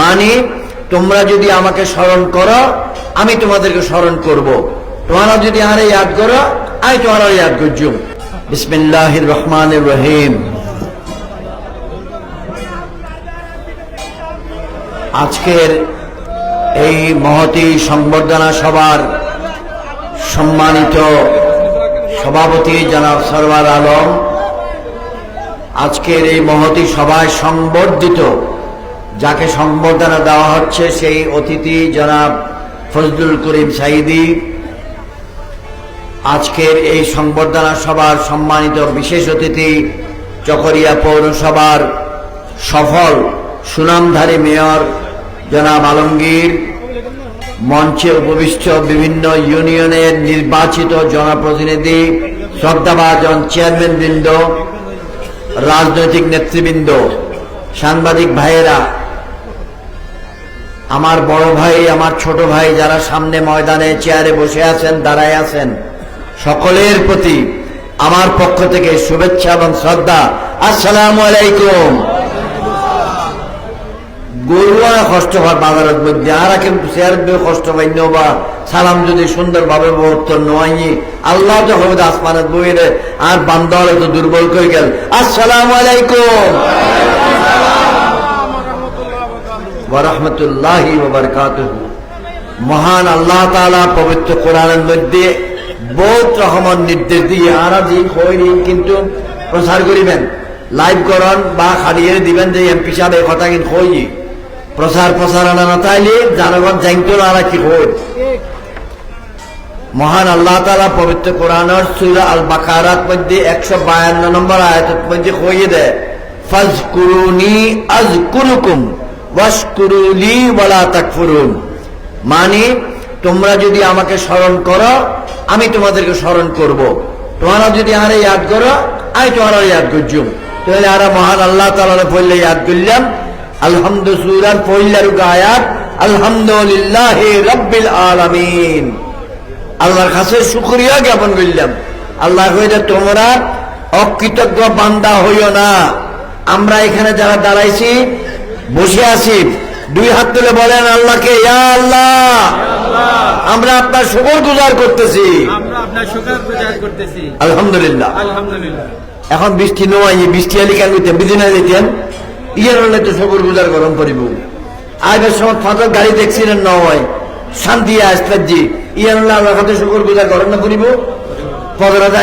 মানে তোমরা যদি আমাকে স্মরণ করো, আমি তোমাদেরকে স্মরণ করব। তোমরা যদি আরে ইয়াদ করো, আমি তোমার ইয়াদ করছি। বিসমিল্লাহির রহমানির রহিম। আজকের এই মহতি সংবর্ধনা সভার সম্মানিত সভাপতি জনাব সরওয়ার আলম, আজকের এই মহতি সভায় সংবর্ধিত যাকে সংবর্ধনা দেওয়া হচ্ছে সেই অতিথি জনাব ফজলুল করিম সাইদি। আজকের এই সংবর্ধনা সভার সম্মানিত বিশেষ অতিথি চকরিয়া পৌরসভার সফল সুনামধারী মেয়র জনাব আলমগীর মঞ্চে উপবিষ্ট বিভিন্ন ইউনিয়নের নির্বাচিত জনপ্রতিনিধি, শ্রদ্ধাভাজন চেয়ারম্যান বৃন্দ রাজনৈতিক নেতৃবৃন্দ, সাংবাদিক ভাইয়েরা, আমার বড় ভাই, আমার ছোট ভাই যারা সামনে ময়দানে চেয়ারে বসে আছেন, দাঁড়ায় আছেন, সকলের প্রতি আমার পক্ষ থেকে শুভেচ্ছা এবং শ্রদ্ধা। আসসালামু আলাইকুম। গরুয়া কষ্ট হয় বাজারের মধ্যে। আর শেয়ার কষ্ট সালাম যদি সুন্দরভাবে নয় আল্লাহ তো হবে আসমানের আর বান্দাওয়ালে তো দুর্বল করে গেল? আসসালাম আলাইকুম। ওরহমতুল্লাহ বারকাত মহান আল্লাহ তালা পবিত্র কোরআনের মধ্যে বহুত রহমান নির্দেশ দিয়ে আর যে খৈরি কিন্তু প্রচার করিবেন। লাইভ করন বা খাড়িয়ে দিবেন যে এমপি সাহেব কথা কিন্তু প্রচার প্রচারণা না তাইলে জনগণ জানতো আর কি হই মহান আল্লাহ তালা পবিত্র কোরআনের সুরা আল বাকারাত মধ্যে একশো বায়ান্ন নম্বর আয়াতের মধ্যে কইয়ে দেয় ফাজকুরুনি আজকুরুকুম ওয়াশকুরুলি ওয়ালা তাকফুরুন মানে তোমরা যদি আমাকে স্মরণ করো, আমি তোমাদেরকে স্মরণ করব। তোমরা যদি আরে ইয়াদ করো, আমি তোমার ইয়াদ করছি। তাহলে আর মহান আল্লাহ তালা পড়লে ইয়াদ করলাম আলহামদুসুরার পড়লার আয়াত আলহামদুলিল্লাহ রব্বিল আলামিন। আল্লাহর কাছে শুক্রিয়া জ্ঞাপন করলাম। আল্লাহ তোমরা অকৃতজ্ঞ বান্দা হইও না। আমরা এখানে যারা দাঁড়াইছি বসে আছি। দুই হাত তুলে বলেন আল্লাহকে ইয়া আল্লাহ আমরা আপনার শুকর গুজার করতেছি। আলহামদুলিল্লাহ। আলহামদুলিল্লাহ। এখন বৃষ্টি নয় বৃষ্টি আলি কেন করতেন বিধি না দিতেন ইয়ের তো শুকর গুজার গরম করিব সময় গাড়ি দেখছিলেন শান্তি হলে আমার কাছে শুকর গুজার গরম না করিব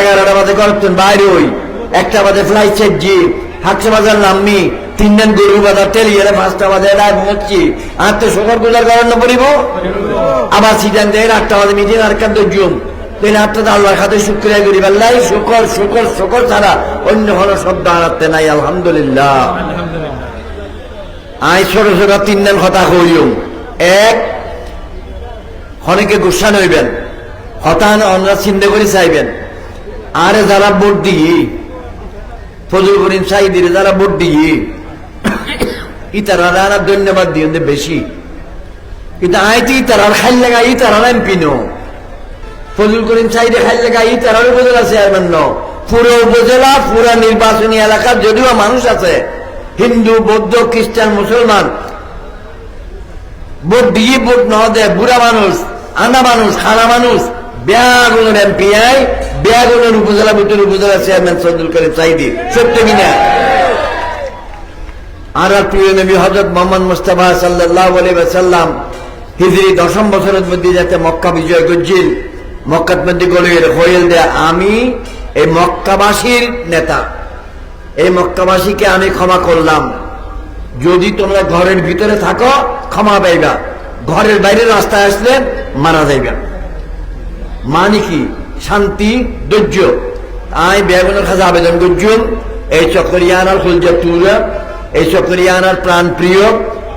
এগারোটা বাজে করতেন বাইরে ওই একটা বাজে ফ্লাইট চেপজি হাটছে বাজার নামমি। তিন দিন গরু বাজার পাঁচটা বাজে রায় পৌঁছছি আর তো শুকর গুজার গরম না করিব আবার দেয় আটটা বাজে মিটিং আর জুম। আটটা আল্লাহর শুক্রিয়া করি, আল্লাহ শুকর শুকর শুকর ছাড়া অন্য কোনো শব্দ হারাতে নাই, আলহামদুলিল্লাহ। আই ছোট ছোট তিন দিন কথা কইও। এক, অনেকে গুসা নইবেন হতান আমরা চিন্তা করে চাইবেন। আরে যারা ভোট দিই ফজল করিম সাইদির যারা ভোট দিই ইতারা ধন্যবাদ দিই বেশি। কিন্তু আইতে ইতারার খাইল লাগা, ইতারার এমপি নো ফজল করিম সাইদে খাইল লাগা ইতারার উপজেলা চেয়ারম্যান ন। পুরো উপজেলা, পুরো নির্বাচনী এলাকার যদিও মানুষ আছে, হিন্দু, বৌদ্ধ, খ্রিস্টান, মুসলমান, ভোট দিয়ে ভোট ন দেয় বুড়া মানুষ আনা মানুষ খানা মানুষ, বেয়াগুনের এমপি আই, বেয়াগুনের উপজেলা ভোটের উপজেলা চেয়ারম্যান সদুল করিম সাইদি। সত্য কিনা আর আর প্রিয় নবী হজরত মোহাম্মদ মুস্তাফা সাল্লাহ সাল্লাম হিজরি দশম বছরের মধ্যে যাতে মক্কা বিজয় করছিল গলিয়ে হইল দেয় আমি এই মক্কাবাসীর নেতা। এই মক্কাবাসীকে আমি ক্ষমা করলাম। যদি তোমরা ঘরের ভিতরে থাকো, ক্ষমা পাইবা। ঘরের বাইরে রাস্তায় আসলে মারা যাইবা। মানে কি? শান্তি, ধৈর্য। আমি বেগুনের কাছে আবেদন করছি। এই চকরিয়ানার খুলজা তুরা। এই চকরিয়ানার প্রাণ প্রিয়।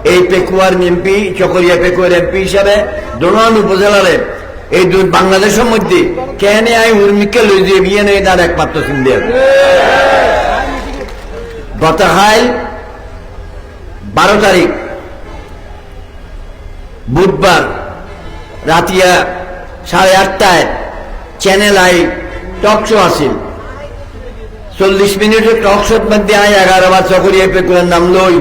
এই পেকুয়ার এমপি চকরিয়া পেকুয়ার এমপি হিসাবে দোনান উপজেলারে এই বাংলাদেশের মধ্যে কেন আই উর্মিকে লই দিয়ে বিয়ে নেই, তার একমাত্র সিন্ধিয়া গতকাল বারো তারিখ, বুধবার রাতিয়া সাড়ে আটটায় চ্যানেল আই টক শো আসিল চল্লিশ মিনিটের টক শোট মধ্যে আয় এগারো বার চকরিয়ে পেকুয়ের নাম লই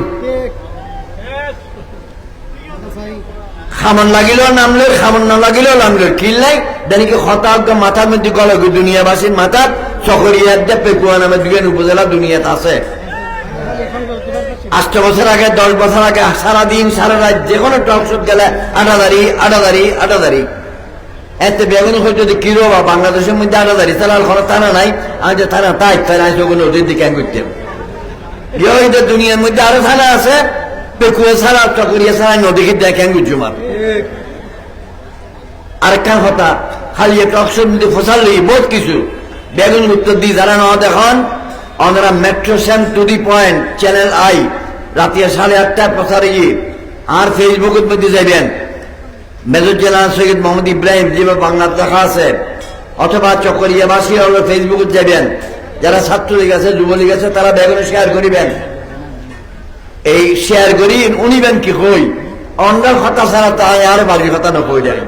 খামন লাগিলেও নামলো, খামন না লাগিলেও নামলো। কিল নাই দেনিকে হতাজ্ঞ মাথার মধ্যে গলগ দুনিয়াবাসীর মাথার চকরিয়ার দে, পেকুয়া নামে দুজন উপজেলা দুনিয়াতে আছে। আষ্ট বছর আগে, দশ বছর আগে, সারাদিন, সারা রাত যে কোনো টক শোট গেলে আটাদারি আটাদারি আটাদারি এতে বেগুন হয়তো যে কিরো বা বাংলাদেশের মধ্যে আটাদারি তারা কোনো থানা নাই। আমি যে থানা তাই তাই আমি ওগুলো নদীর দিকে ইয়ে দুনিয়ার মধ্যে আরও থানা আছে। পেকুয়া ছাড়া চকরিয়া ছাড়া নদীকে দেখেন গুজুমার আরেকখান কথা, খালি ফসালি বহুত কিছু। বেগুন উত্তর দিয়ে যারা ওনারা metro Sen to the point channel I সাড়ে আটটায় প্রচারে গিয়ে আর ফেসবুকের মধ্যে যাবেন মেজর জেনারেল সৈয়দ মোহাম্মদ ইব্রাহিম যেভাবে দেখা আছে, অথবা চকরিয়াবাসী হলো ফেসবুকে যাবেন যারা ছাত্রলীগ আছে, যুবলীগ আছে, তারা বেগুনে শেয়ার করিবেন। এই শেয়ার করি উনিবেন কি হই অন্য কথা ছাড়া তাই আর বাড়ির কথা নকই যায়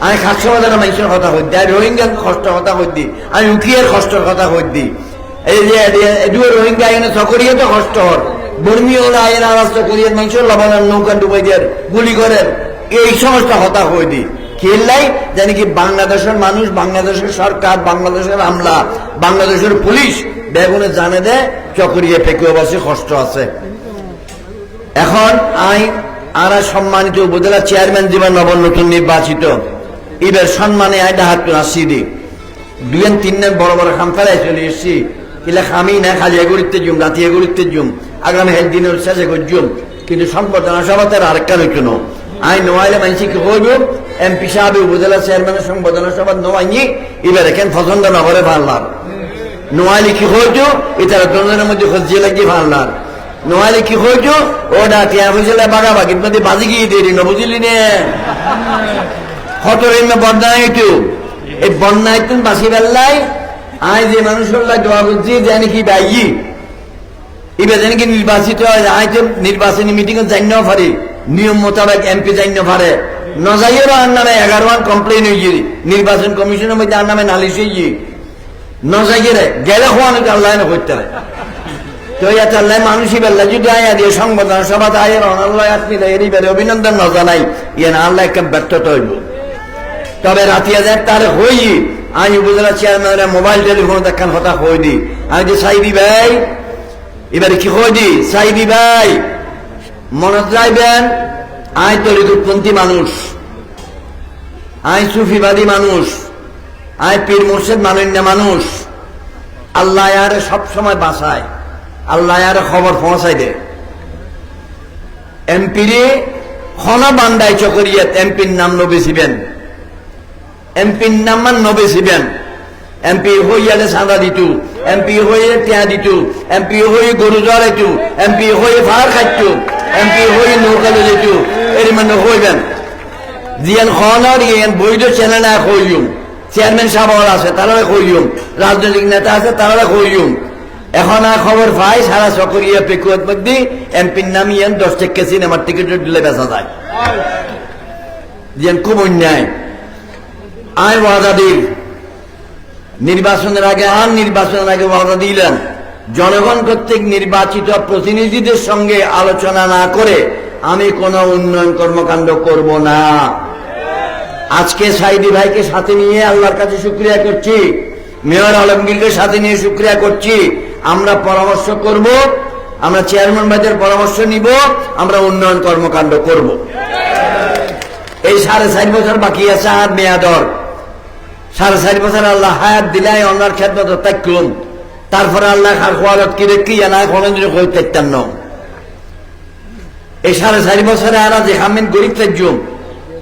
আমি খাদ্য বাজার মানুষের কথা হইদি আর রোহিঙ্গার কষ্ট কথা হইদি আমি উঠিয়ের কষ্টের কথা হইদি এই যে রোহিঙ্গা তো কষ্ট হর। মানুষের লবণের নৌকা ডুবাই দিয়ে গুলি করেন এই সমস্ত হতা হইদি খেললাই জানি কি বাংলাদেশের মানুষ, বাংলাদেশের সরকার, বাংলাদেশের আমলা, বাংলাদেশের পুলিশ, বেগুনে জানে দে, চকরিয়ে পেকুয়াবাসী কষ্ট আছে। এখন আই আর সম্মানিত উপজেলা চেয়ারম্যান জীবন নবন নতুন নির্বাচিত। এবার সম্মানে আই ডাহাত আসি দি দুই তিন দিন বড় বড় খাম ফেলাই চলে এসছি। কিলা খামি না খালি এগুলিতে জুম, রাতি এগুলিতে জুম, আগামী হেল দিনের শেষে জুম। কিন্তু সম্বর্ধনা সভাতে আর আরেকটা না আই নোয়াইলে মানসি কি হইব এমপি সাহেব উপজেলা চেয়ারম্যানের সম্বোধনা সভা নোয়াইনি, এবার এখান পছন্দ নগরে ভাল্লার। নোয়াইলে কি হইতো এটার দুজনের মধ্যে খোঁজিয়ে লাগিয়ে ভাল্লার। নোয়াইলে কি হইতো ওটা টিয়া বুঝলে বাগাবাগির মধ্যে বাজি গিয়ে দিয়ে দিন, বুঝলি নে? হতর এমনি বন্যা হইতো? এই বন্যা হইতেন বাসি বেল্লাই আয় যে মানুষের লাই দোয়া করছি জানি কি বাইই এবার জানি কি নির্বাচিত হয়, আয় নির্বাচনী মিটিং এ জান্য পারে নিয়ম মোতাবেক এমপি জান্য পারে নজাইয়েরও আর নামে এগারো মান কমপ্লেন হয়ে নির্বাচন কমিশনের মধ্যে আর নামে নালিশ হয়ে নজাইয়ের গেলে হওয়ানো আল্লাহ না করতে হয়। তো ইয়াতে আল্লাহ মানুষই বেল্লা, যদি আয়া অভিনন্দন ইয়ে আল্লাহ তবে মোবাইল টেলিফোন দেখান হতা হই দি আমি যে সাইদি ভাই, এবারে কি হই দি সাইদি ভাই, মনে রাখবেন আই তরিকুটপন্থী মানুষ। আই সুফিবাদী মানুষ। আই পীর মুর্শেদ মানন্য মানুষ। আল্লাহ আর সব সময় বাসায় আল্লাহ আর খবর পৌঁছাই দে। এমপিরে খন বান্দাই চকরিয়াত এমপির নাম নবেছিবেন এমপির নাম মান নবেছিবেন এমপি হইয়ালে চাঁদা দিতু এমপি হয়ে টেয়া দিতু এমপি হয়ে গরু জড়াইতু এমপি হয়ে ভাড় খাইতু এমপি হয়ে নৌকালে যেত এর মানে হইবেন। জিয়ান খনর ইয়ান বৈধ চ্যানেল হইম চেয়ারম্যান সাহেব আছে তারা হইম রাজনৈতিক নেতা আছে তারা হইম এখন আর খবর পাই, সারা চকরিয়া পেকুয়ার মধ্যে এমপির নাম ইয়ান দশ টাকা সিনেমার টিকিট দিলে বেচা যায়। খুব অন্যায়। আয় ওয়াদা দিল। নির্বাচনের আগে আর নির্বাচনের আগে ওয়াদা দিলেন। জনগণ কর্তৃক নির্বাচিত প্রতিনিধিদের সঙ্গে আলোচনা না করে আমি কোনো উন্নয়ন কর্মকাণ্ড করব না। আজকে সাইদি ভাইকে সাথে নিয়ে আল্লাহর কাছে শুক্রিয়া করছি, মেয়র আলমগীরকে সাথে নিয়ে শুক্রিয়া করছি। আমরা পরামর্শ করব, আমরা চেয়ারম্যান ভাইদের পরামর্শ নিব, আমরা উন্নয়ন কর্মকাণ্ড করব। এই সাড়ে চার বছর বাকি আছে আর মেয়াদর। সাড়ে চার বছর আল্লাহ হায়াত দিলাই, অন্যার ক্ষেত্রে তাকুন তারপরে আল্লাহ খার খোয়ালত কি রেখি না কোনদিন হয়ে থাকতাম না। এই সাড়ে চারি বছরে আর যে খামেন গরিব থাকজুম।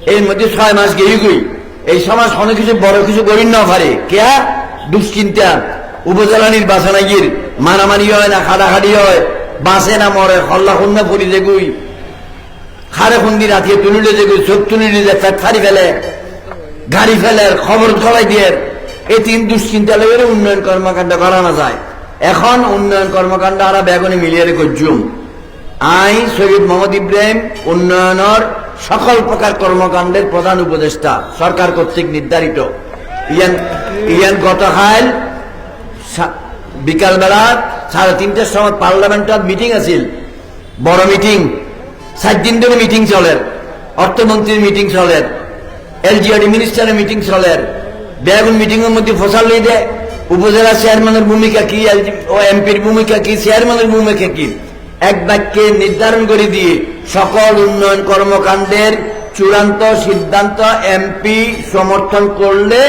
এর মধ্যে ছয় মাস গেই গই। এই সমাজ অনেক কিছু বড় কিছু গরিব না পারে। কেয়া? দুশ্চিন্তা। উপজেলা নির্বাচন গির মারামারি হয় না খাড়াখাড়ি হয় বাঁচে না মরে, হল্লা খুন্না পরি যেগুই খারে খুন্দি রাতিয়ে তুলিলে যেগুই চোখ তুলিলে যে ফাড়ি ফেলে, গাড়ি ফেলে, খবর ছড়াই দিয়ে। এই তিন দুশ্চিন্তা লেগে উন্নয়ন কর্মকাণ্ড করানো যায়। এখন উন্নয়ন কর্মকাণ্ড আরা বেগুনে মিলিয়ে করছুম আই শহীদ মোহাম্মদ ইব্রাহিম, উন্নয়নের সকল প্রকার কর্মকাণ্ডের প্রধান উপদেষ্টা, সরকার কর্তৃক নির্ধারিত। ইয়ান ইয়ান গতকাল বিকালবেলা সাড়ে তিনটার সময় পার্লামেন্টত মিটিং আছিল। বড় মিটিং সাত দিন ধরে মিটিং চলের অর্থমন্ত্রীর মিটিং চলের এলজিআরডি মিনিস্টারের মিটিং চলের বেগুন মিটিং এর মধ্যে ফসল লই দেয় উপজেলা চেয়ারম্যানের ভূমিকা কি ও এমপির ভূমিকা কি চেয়ারম্যানের ভূমিকা কি? এক বাক্যে নির্ধারণ করে দিয়ে সকল উন্নয়ন কর্মকাণ্ডের চূড়ান্ত সিদ্ধান্ত এমপি সমর্থন করলে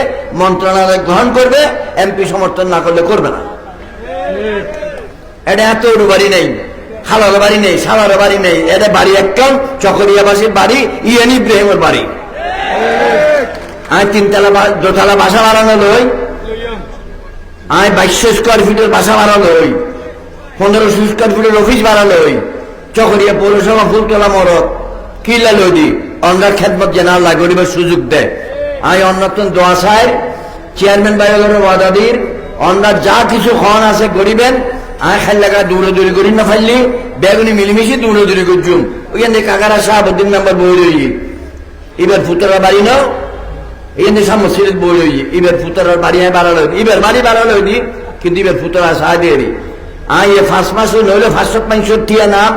মন্ত্রণালয় গ্রহণ করবে, এমপি সমর্থন না করলে করবে না। এটা এত বাড়ি নেই খালার বাড়ি নেই, সালার বাড়ি নেই এটা বাড়ি একদম চকরিয়াবাসীর বাড়ি, ইয়েন ইব্রাহিমের বাড়ি। আমি তিনতলা দোতলা বাসা বাড়ানো লই আমি বাইশশো স্কোয়ার ফিটের বাসা বাড়ানো লই, পনেরোশো স্কোয়ার ফিটের অফিস বাড়ানো লই, চকরিয়া পৌরসভা ফুলতলা মরদ কিলা লই অন্য খেদমত আল্লাহ গরিবের সুযোগ দেয়। আমি অন্যতম দোয়া চাই চেয়ারম্যান বাইরের ওয়াদাদির অন্য যা কিছু খন আছে গরিবেন আমি খাই লাগা দৌড়ে দৌড়ি করি না ফাইলি, বেগুনি মিলিমিশি দৌড়ে দৌড়ি করছুম ওইখান থেকে কাকারা শাহাবুদ্দিন মেম্বার বই রই এবার ফুতরা বাড়ি নাও। এখান থেকে সামনে সিরিজ বই রই এবার ফুতরার বাড়ি আমি বাড়ালো এবার বাড়ি বাড়ালো দি কিন্তু এবার ফুতরা সাহায্য আই এ ফার্স্ট মাস নইলে ফার্স্ট পাঁচশো টিয়া নাম,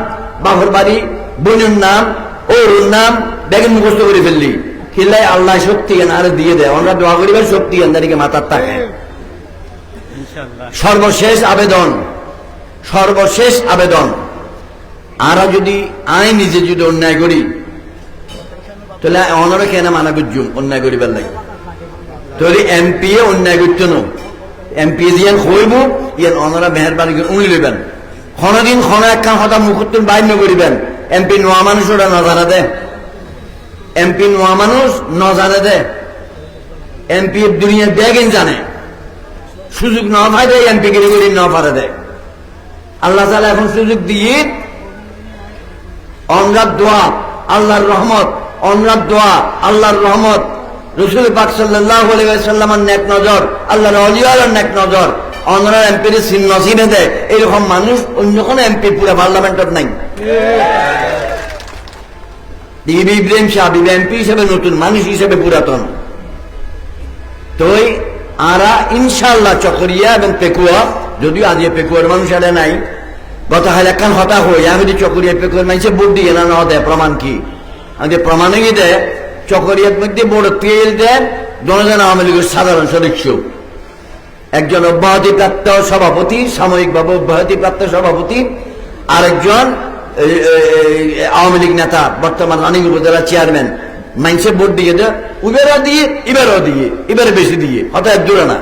বাহর বাড়ি, বোনের নাম ওর নাম, বেগুন মুখস্থ করে ফেললি। কিল্লাই আল্লাহ শক্তি আরে দিয়ে দেয়। আমরা দোয়া করিবার শক্তি কেন তাদেরকে মাথার থাকে সর্বশেষ আবেদন সর্বশেষ আবেদন। আরা যদি আই নিজে যদি অন্যায় করি, তাহলে অনারা কেন মানা করছুম অন্যায় করিবার লাগে? তাহলে এমপি এ অন্যায় করত না। এমপি দিয়ান হইব ইয়ান অনারা মেহরবানি করে উনি লইবেন। ক্ষণদিন ক্ষণ একখান হতা মুখুত্তর বাইর করিবেন। এমপি নোয়া মানুষ ওরা নজানা দে। এমপি নোয়া মানুষ নজানে দে। এমপি দুনিয়ার ব্যাগিন জানে। সুযোগ না পায় দেয় এমপি গিরি গিরি না পারে দেয় আল্লাহ তালা এখন সুযোগ দিয়ে অনরাত দোয়া, আল্লাহর রহমত অনরাত দোয়া, আল্লাহর রহমত, রসুল পাক সাল্লাহ সাল্লামার নেক নজর, আল্লাহর অলিয়ার নেক নজর অনরা এমপির সিন নসিবে দেয়। এরকম মানুষ অন্য কোনো এমপি পুরো পার্লামেন্টত নাই। ইবি ইব্রাহিম সাহেব এমপি হিসেবে নতুন মানুষ হিসেবে পুরাতন। তোই আরা ইনশাল্লাহ চকরিয়া এবং পেকুয়া, যদিও আজ পেকুয়ার মানুষ আরে নাই গত একখান হতা হই আমি যদি চকরিয়া পেকুয়ার মানুষে ভোট দিয়ে না না দেয়, প্রমাণ কি? আমাদের প্রমাণই দেয়, চকরিয়ার মধ্যে বড় তেল দেন জনজন আওয়ামী লীগের সাধারণ সদস্য। একজন অব্যাহতি প্রাপ্ত সভাপতি, সাময়িকভাবে অব্যাহতি প্রাপ্ত সভাপতি, আরেকজন আওয়ামী লীগ নেতা, বর্তমান রানিং উপজেলা চেয়ারম্যান। মাইনসে ভোট দিয়ে দেয় উবেরও দিয়ে এবারও দিয়ে এবারে বেশি দিয়ে হঠাৎ দূরে না।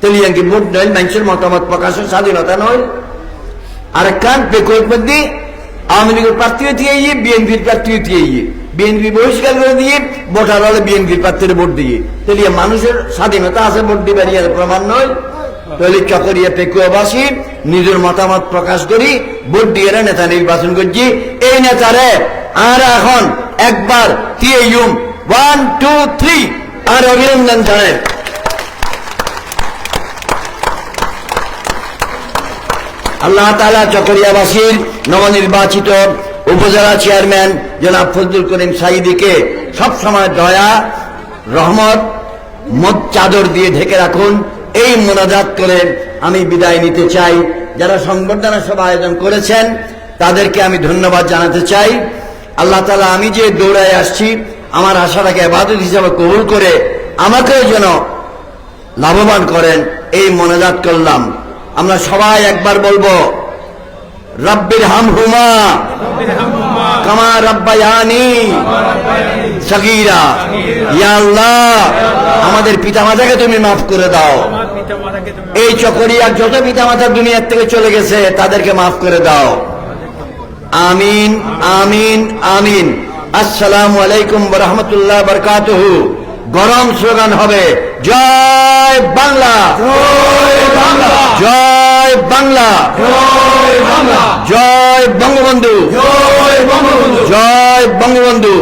তেলিয়াঙ্কি ভোট নয় মানুষের মতামত প্রকাশের স্বাধীনতা নয়। আরেক কান পেকুয়ের মধ্যে আওয়ামী লীগের প্রার্থী দিয়ে বিএনপির প্রার্থী দিয়ে বিএনপি বহিষ্কার করে দিয়ে, ভোটার হলে বিএনপির প্রার্থীর ভোট দিয়ে। তেলিয়া মানুষের স্বাধীনতা আছে, ভোট দিবার ইয়ার প্রমাণ নয়। তাহলে চকরিয়া পেকুয়াবাসী নিজের মতামত প্রকাশ করি, ভোট দিয়ে নেতা নির্বাচন করছি। এই নেতারে আর এখন একবার ওয়ান টু থ্রি আর অভিনন্দন জানায় আল্লাহ তালা চকরিয়াবাসীর নবনির্বাচিত উপজেলা চেয়ারম্যান জনাব ফজলুল করিম সাইদিকে সবসময় দয়া, রহমত মদ চাদর দিয়ে ঢেকে রাখুন। এই মোনাজাত করে আমি বিদায় নিতে চাই। যারা সংবর্ধনা সভা আয়োজন করেছেন, তাদেরকে আমি ধন্যবাদ জানাতে চাই। আল্লাহ তালা আমি যে দৌড়ায় আসছি, আমার আশাটাকে আবাদত হিসাবে কবুল করে আমাকেও যেন লাভবান করেন, এই মনাজাত করলাম। আমরা সবাই একবার বলব, রব্বির হাম হুমা কামা রব্বায়ানি সগীরা। ইয়া আল্লাহ, আমাদের পিতামাতাকে তুমি মাফ করে দাও। এই চকরিয়ার যত পিতামাতা দুনিয়ার থেকে চলে গেছে, তাদেরকে মাফ করে দাও। আমিন আমিন আমিন। আসসালামু আলাইকুম রহমতুল্লাহ বরকাতুহু। গরম স্লোগান হবে জয় বাংলা। জয় বাংলা। জয় বঙ্গবন্ধু। জয় বঙ্গবন্ধু।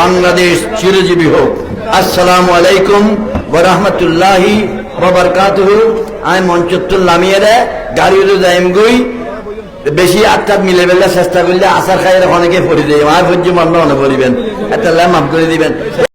বাংলাদেশ চিরজীবী হোক। আসসালামু আলাইকুম ওরহমতুল্লাহি ববরকাতুহু আমি রে গাড়ি যাইম গই। বেশি আটটা মিলে বেলা চেষ্টা করলে আসার খাইয়ের অনেকে পড়ে যায়। আমার পর্যন্ত অনেক পড়িবেন। একটা ল্যাম্প করে দিবেন।